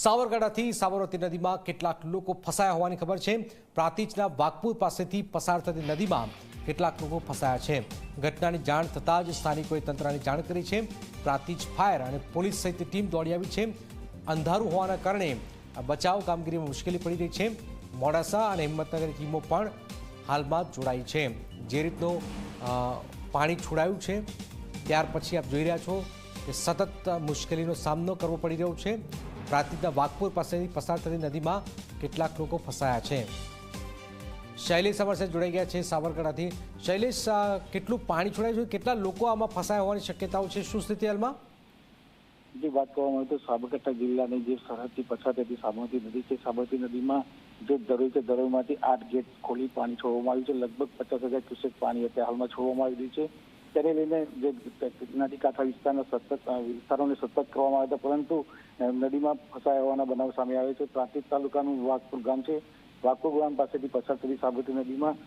સાવરકાંઠાથી સાબરમતી નદીમાં કેટલાક લોકો ફસાયા હોવાની ખબર છે. પ્રાતિજના વાઘપુર પાસેથી પસાર થતી નદીમાં કેટલાક લોકો ફસાયા છે. ઘટનાની જાણ થતાં જ સ્થાનિકોએ તંત્રની જાણ કરી છે. પ્રાતિજ ફાયર અને પોલીસ સહિત ટીમ દોડી આવી છે. અંધારું હોવાના કારણે બચાવ કામગીરીમાં મુશ્કેલી પડી રહી છે. મોડાસા અને હિંમતનગરની ટીમો પણ હાલમાં જોડાઈ છે. જે રીતનું પાણી છોડાયું છે. ત્યાર પછી આપ જોઈ રહ્યા છો કે સતત મુશ્કેલીનો સામનો કરવો પડી રહ્યો છે. પ્રાંતિજના વાઘપુર પાસેથી પસાર થતી નદીમાં કેટલાક લોકો ફસાયા છે. શૈલેષ અમારી જોડાઈ ગયા છે સાબરકાંઠાથી શૈલેષ કેટલું પાણી છોડાયું છે? કેટલા લોકો આમાં ફસાયા હોવાની શક્યતાઓ છે? શું સ્થિતિ હાલમાં? જે વાત કરવામાં આવે તો સાબરકાંઠા જિલ્લાની જે સરહદથી પસાર થતી સાબરમતી નદી છે, સાબરમતી નદીમાં જે દરોઈ છે દરોઈમાંથી આઠ ગેટ ખોલી પાણી છોડવામાં આવ્યું છે. લગભગ પચાસ હજાર ક્યુસેક પાણી અત્યારે હાલમાં છોડવામાં આવી રહ્યું છે. તેને લઈને જે નદી કાંઠા વિસ્તારના સતત વિસ્તારોને સતત કરવામાં આવ્યા હતા પરંતુ નદીમાં ફસાયા હોવાના બનાવ સામે આવે છે પ્રાંતિજ તાલુકાનું વાઘપુર ગામ છે વાઘપુર ગામ પાસેથી પસાર થતી સાબરમતી નદીમાં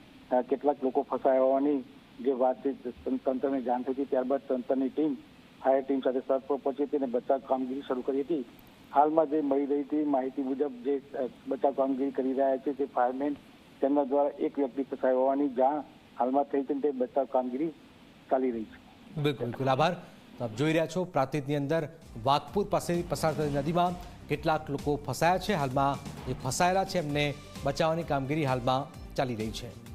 કેટલાક લોકો ફસાયા હોવાની જે વાત છે તંત્રને જાણ થઈ હતી ત્યારબાદ તંત્રની ટીમ ફાયર ટીમ સાથે સ્થળ પર પહોંચી હતી અને બચાવ કામગીરી શરૂ કરી હતી હાલમાં જે મળી રહી હતી માહિતી મુજબ જે બચાવ કામગીરી કરી રહ્યા છે તે ફાયરમેન તેમના દ્વારા એક વ્યક્તિ ફસાયો હોવાની જાણ હાલમાં થઈ છે તે બચાવ કામગીરી ચાલી રહી છે. બિલકુલ બિલકુલ. આભાર. આપ જોઈ રહ્યા છો, પ્રાંતિજની અંદર વાઘપુર પાસેથી પસાર થતી નદીમાં કેટલાક લોકો ફસાયા છે. હાલમાં જે ફસાયેલા છે. એમને બચાવવાની કામગીરી હાલમાં ચાલી રહી છે.